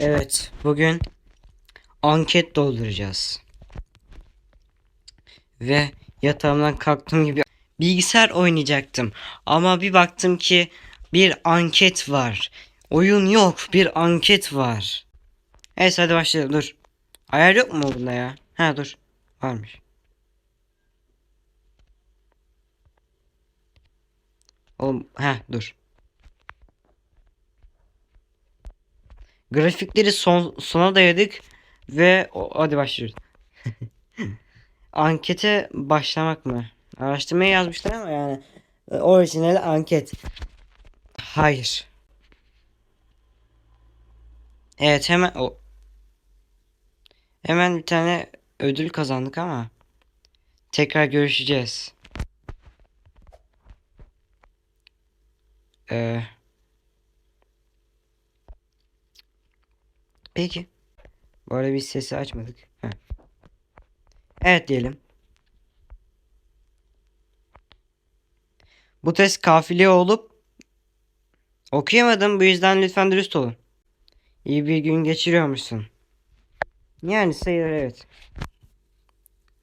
Evet, bugün anket dolduracağız. Ve yatağımdan kalktığım gibi bilgisayar oynayacaktım. Ama bir baktım ki bir anket var. Oyun yok, bir anket var. Evet hadi başlayalım dur. Ayar yok mu bunda ya? Ha dur. Varmış. Oğlum ha dur. Grafikleri son, sona dayadık ve o, hadi başlıyoruz. Ankete başlamak mı? Araştırmaya yazmışlar ama yani e, orijinal anket. Hayır. Evet hemen o hemen bir tane ödül kazandık ama tekrar görüşeceğiz. Ee, peki. Bu arada biz sesi açmadık. Heh. Evet diyelim. Bu test kafile olup okuyamadım. Bu yüzden lütfen dürüst olun. İyi bir gün geçiriyormuşsun. Yani sayılır evet.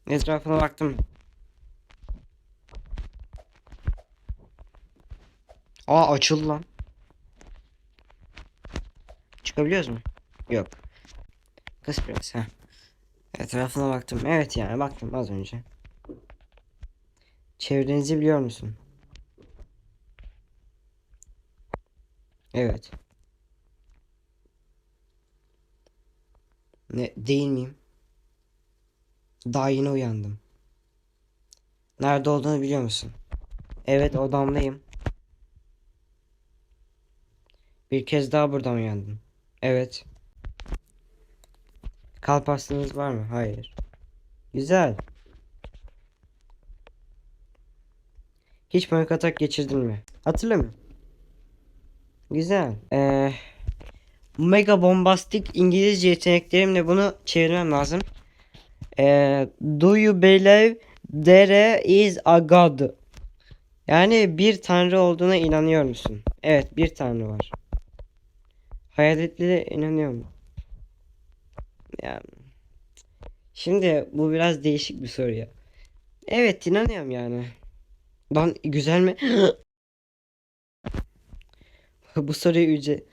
Etrafına baktım. Aa açıldı lan. Çıkabiliyoruz mu? Yok. Kız ha. Etrafına baktım. Evet yani baktım az önce. Çevrenizi biliyor musun? Evet. Ne değil miyim? Daha yeni uyandım. Nerede olduğunu biliyor musun? Evet odamdayım. Bir kez daha buradan uyandım. Evet. Kalp hastanız var mı? Hayır. Güzel. Hiç panik atak geçirdin mi? Hatırlamıyorum. Güzel. Ee, mega bombastik İngilizce yeteneklerimle bunu çevirmem lazım. Ee, do you believe there is a God? Yani bir tanrı olduğuna inanıyor musun? Evet bir tanrı var. Hayaletlere inanıyor mu? Ya. Şimdi bu biraz değişik bir soru ya. Evet inanıyorum yani. Lan güzel mi? bu soruyu ücret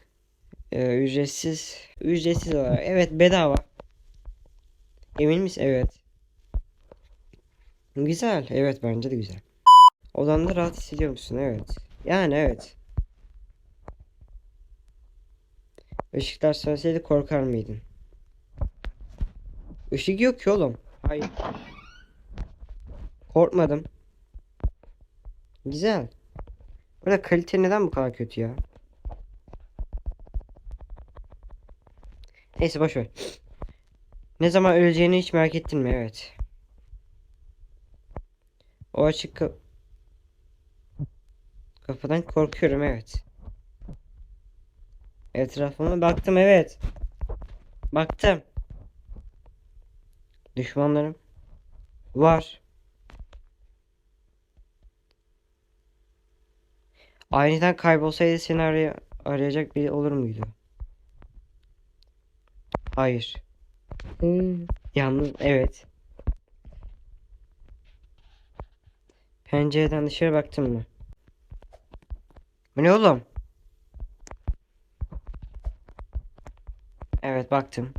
e, ücretsiz ücretsiz olarak evet bedava. Emin misin? Evet. Güzel. Evet bence de güzel. Odanda rahat hissediyor musun? Evet. Yani evet. Işıklar sönseydi korkar mıydın? Işık yok ki oğlum. Hayır. Korkmadım. Güzel. Burada kalite neden bu kadar kötü ya? Neyse boş ver. Ne zaman öleceğini hiç merak ettin mi? Evet. O açık ka kafadan korkuyorum evet. Etrafıma baktım evet. Baktım. Düşmanlarım var. Aniden kaybolsaydı seni araya arayacak biri olur muydu? Hayır. Hmm. Yalnız evet. Pencereden dışarı baktın mı? Bu ne oğlum? Evet baktım.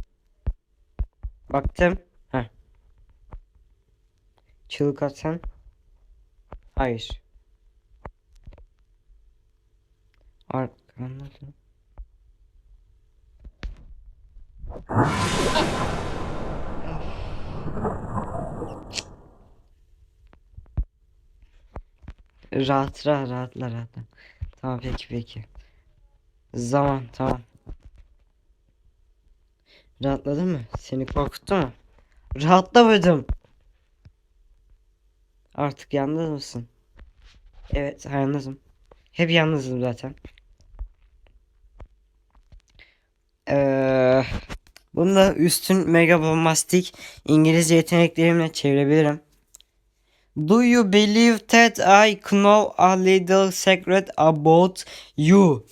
Baktım. Çığlık atsan. Hayır. Arkamda. Rahat rahat rahatla rahatla. Tamam peki peki. Zaman tamam. Rahatladın mı? Seni korkuttu mu? Rahatlamadım. Artık yalnız mısın? Evet yalnızım. Hep yalnızım zaten. Ee, bunu da üstün mega bombastik İngilizce yeteneklerimle çevirebilirim. Do you believe that I know a little secret about you?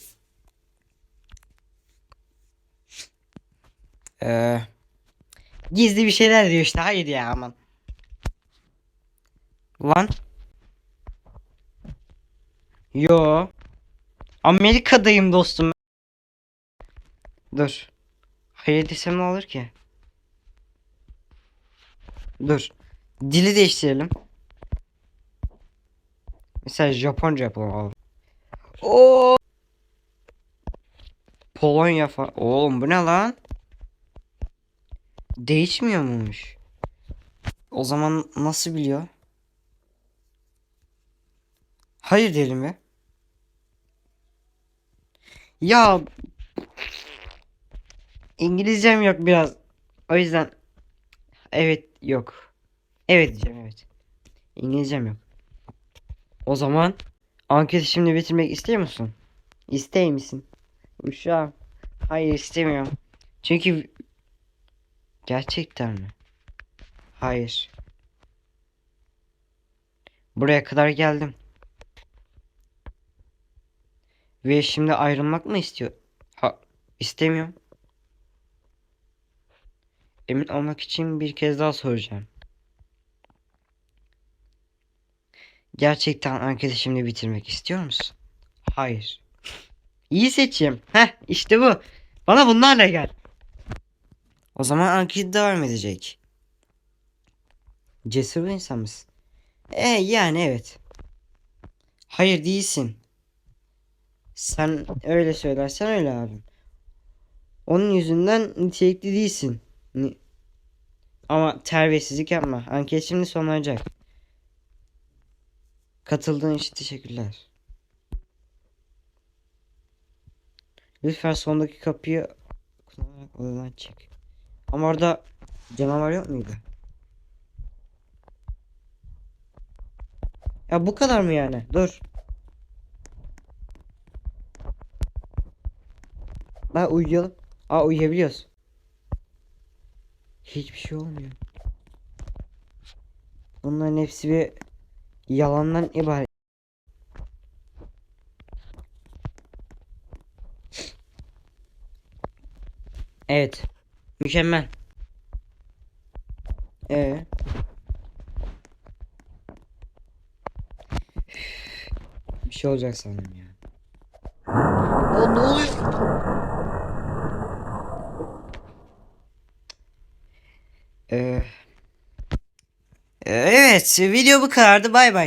Ee, gizli bir şeyler diyor işte. Hayır ya aman. Lan. Yo. Amerika'dayım dostum. Dur. Hayır desem ne olur ki? Dur. Dili değiştirelim. Mesela Japonca yapalım. Oo. Polonya falan. Oğlum bu ne lan? Değişmiyor muymuş? O zaman nasıl biliyor? Hayır diyelim mi? Ya İngilizcem yok biraz. O yüzden evet yok. Evet diyeceğim evet. İngilizcem yok. O zaman anketi şimdi bitirmek istiyor musun? İstey misin? Uşağım. Hayır istemiyorum. Çünkü gerçekten mi? Hayır. Buraya kadar geldim. Ve şimdi ayrılmak mı istiyor? Ha, istemiyorum. Emin olmak için bir kez daha soracağım. Gerçekten anketi şimdi bitirmek istiyor musun? Hayır. İyi seçim. Heh işte bu. Bana bunlarla gel. O zaman anket devam edecek. Cesur bir insan mısın? E yani evet. Hayır değilsin. Sen öyle söylersen öyle abim. Onun yüzünden nitelikli değilsin. Ni- Ama terbiyesizlik yapma. Anket şimdi sonlanacak. Katıldığın için teşekkürler. Lütfen sondaki kapıyı kullanarak odadan çık. Ama orada canavar yok muydu? Ya bu kadar mı yani? Dur. Ben uyuyalım. Aa uyuyabiliyoruz. Hiçbir şey olmuyor. Bunların hepsi bir yalandan ibaret. Evet. Mükemmel. Ee. Bir şey olacak sandım ya. O ne oluyor? Ee, Evet, video bu kadardı. Bay bay.